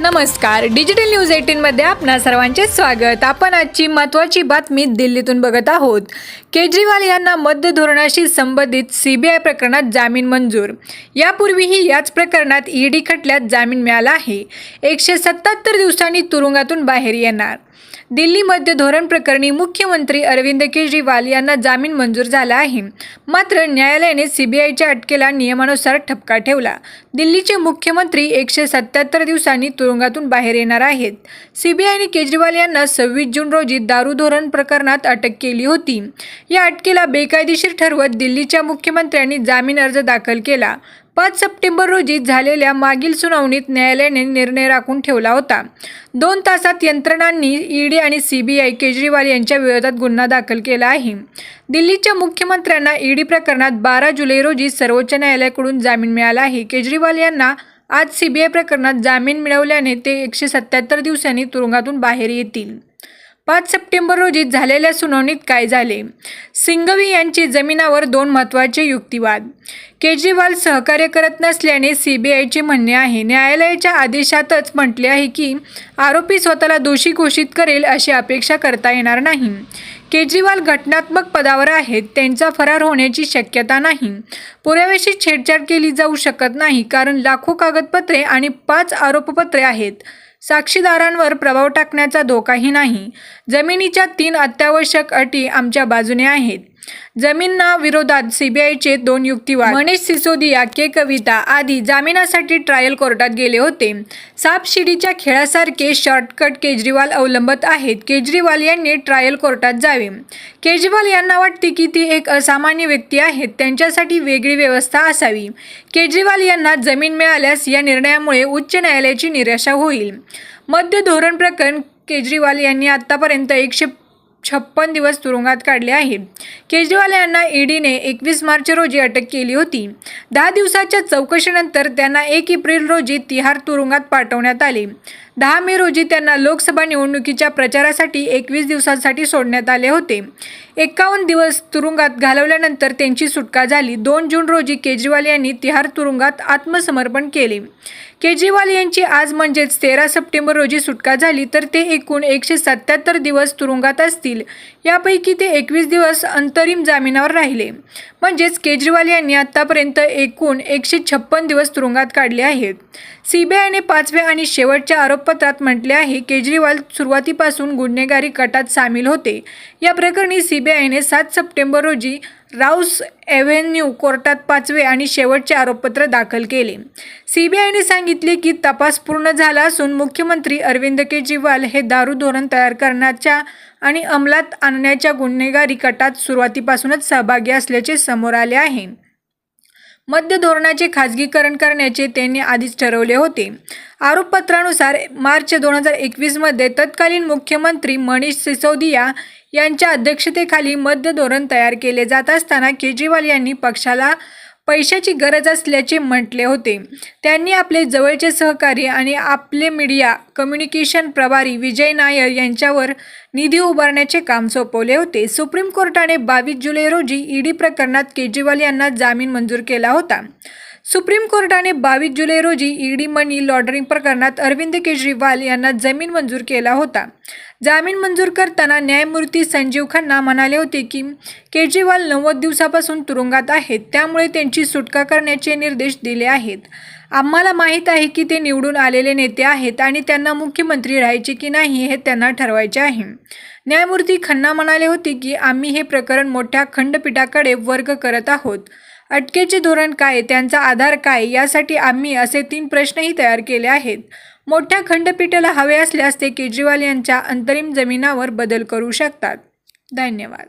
नमस्कार. Digital news eighteen मध्ये आपणा सर्वांचे स्वागत. आपण आजची महत्त्वाची बातमी दिल्लीतून बघत आहोत. केजरीवाल यांना मध्य धोरणाशी संबंधित सीबीआय प्रकरणात जामीन मंजूर. यापूर्वीही याच प्रकरणात ईडी खटल्यात जामीन मिळाला आहे. एकशे सत्याहत्तर दिवसांनी तुरुंगातून बाहेर येणार. दिल्ली मध्य धोरण प्रकरणी मुख्यमंत्री अरविंद केजरीवाल यांना जामीन मंजूर झाला आहे. मात्र न्यायालयाने सीबीआयच्या अटकेला नियमानुसार ठपका ठेवला. दिल्लीचे मुख्यमंत्री एकशे सत्याहत्तर दिवसांनी तुरुंगातून बाहेर येणार आहेत. सीबीआयने केजरीवाल यांना सव्वीस जून रोजी दारू धोरण प्रकरणात अटक केली होती. या अटकेला बेकायदेशीर ठरवत दिल्लीच्या मुख्यमंत्र्यांनी जामीन अर्ज दाखल केला. पाच सप्टेंबर रोजी झालेल्या मागील सुनावणीत न्यायालयाने निर्णय राखून ठेवला होता. दोन तासात यंत्रणांनी ईडी आणि सीबीआय केजरीवाल यांच्या विरोधात गुन्हा दाखल केला आहे. दिल्लीच्या मुख्यमंत्र्यांना ईडी प्रकरणात बारा जुलै रोजी सर्वोच्च न्यायालयाकडून जामीन मिळाला आहे. केजरीवाल यांना आज सीबीआय प्रकरणात जामीन मिळवल्याने ते एकशे सत्याहत्तर दिवसांनी तुरुंगातून बाहेर येतील. पाच सप्टेंबर रोजी झालेल्या सुनावणीत काय झाले? सिंघवी यांची जमिनावर दोन महत्त्वाचे युक्तिवाद. केजरीवाल सहकार्य करत नसल्याने सीबीआयचे म्हणणे आहे. न्यायालयाच्या आदेशातच म्हटले आहे की आरोपी स्वतःला दोषी घोषित करेल अशी अपेक्षा करता येणार नाही. केजरीवाल घटनात्मक पदावर आहेत त्यांचा फरार होण्याची शक्यता नाही. पुराव्याशी छेडछाड केली जाऊ शकत नाही कारण लाखो कागदपत्रे आणि पाच आरोपपत्रे आहेत. साक्षीदारांवर प्रभाव टाकण्याचा धोकाही नाही. जमिनीच्या तीन अत्यावश्यक अटी आमच्या बाजूने आहेत. जमीनना विरोधात सीबीआयचे दोन युक्तिवाद. मनीष सिसोदिया के कविता आदी जामिनासाठी ट्रायल कोर्टात गेले होते. सापशिडीच्या खेळासारखे शॉर्टकट केजरीवाल अवलंबत आहेत. केजरीवाल यांनी ट्रायल कोर्टात जावे. केजरीवाल यांना वाटते की ती एक असामान्य व्यक्ती आहेत. त्यांच्यासाठी वेगळी व्यवस्था असावी. केजरीवाल यांना जमीन मिळाल्यास या निर्णयामुळे उच्च न्यायालयाची निराशा होईल. मध्य धोरण प्रकरण केजरीवाल यांनी आतापर्यंत एकशे छप्पन दिवस तुरुंगात काढले आहेत. केजरीवाल यांना ईडीने एकवीस मार्च रोजी अटक केली होती. दहा दिवसाच्या चौकशीनंतर त्यांना एक एप्रिल रोजी तिहार तुरुंगात पाठवण्यात आले. दहा मे रोजी त्यांना लोकसभा निवडणुकीच्या प्रचारासाठी एकवीस दिवसांसाठी सोडण्यात आले होते. एकावन्न दिवस तुरुंगात घालवल्यानंतर त्यांची सुटका झाली. दोन जून रोजी केजरीवाल यांनी तिहार तुरुंगात आत्मसमर्पण केले. केजरीवाल यांची आज म्हणजेच तेरा सप्टेंबर रोजी सुटका झाली तर ते एकूण एकशे सत्याहत्तर दिवस तुरुंगात असतील. यापैकी ते एकवीस दिवस अंतरिम जामिनावर राहिले. म्हणजेच केजरीवाल यांनी आत्तापर्यंत एकूण एकशे छप्पन दिवस तुरुंगात काढले आहेत. सीबीआयने पाचव्या आणि शेवटच्या आरोप आरोपपत्रात म्हटले आहे केजरीवाल सुरुवातीपासून गुन्हेगारी कटात सामील होते. या प्रकरणी सीबीआयने सात सप्टेंबर रोजी राऊस एव्हेन्यू कोर्टात पाचवे आणि शेवटचे आरोपपत्र दाखल केले. सीबीआयने सांगितले की तपास पूर्ण झाला असून मुख्यमंत्री अरविंद केजरीवाल हे दारू धोरण तयार करण्याच्या आणि अंमलात आणण्याच्या गुन्हेगारी कटात सुरुवातीपासूनच सहभागी असल्याचे समोर आले आहे. मध्य धोरणाचे खाजगीकरण करण्याचे त्यांनी आधीच ठरवले होते. आरोपपत्रानुसार मार्च दोन हजार एकवीसमध्ये तत्कालीन मुख्यमंत्री मनीष सिसोदिया यांच्या अध्यक्षतेखाली मध्य धोरण तयार केले जात असताना केजरीवाल यांनी पक्षाला पैशाची गरज असल्याचे म्हटले होते. त्यांनी आपले जवळचे सहकारी आणि आपले मीडिया कम्युनिकेशन प्रभारी विजय नायर यांच्यावर निधी उभारण्याचे काम सोपवले होते. सुप्रीम कोर्टाने बावीस जुलै रोजी ईडी प्रकरणात केजरीवाल यांना जामीन मंजूर केला होता. सुप्रीम कोर्टाने बावीस जुलै रोजी ईडी मनी लॉन्ड्रिंग प्रकरणात अरविंद केजरीवाल यांना जमीन मंजूर केला होता. जामीन मंजूर करताना न्यायमूर्ती संजीव खन्ना म्हणाले होते की केजरीवाल नव्वद दिवसापासून तुरुंगात आहेत त्यामुळे त्यांची सुटका करण्याचे निर्देश दिले आहेत. आम्हाला माहीत आहे की ते निवडून आलेले नेते आहेत आणि त्यांना मुख्यमंत्री राहायचे की नाही हे त्यांना ठरवायचे आहे. न्यायमूर्ती खन्ना म्हणाले होते की आम्ही हे प्रकरण मोठ्या खंडपीठाकडे वर्ग करत आहोत. अटकेचे धोरण काय त्यांचा आधार काय यासाठी आम्ही असे तीन प्रश्नही तयार केले आहेत. मोठ्या खंडपीठाला हवे असल्यास ते केजरीवाल यांच्या अंतरिम जमिनावर बदल करू शकतात. धन्यवाद.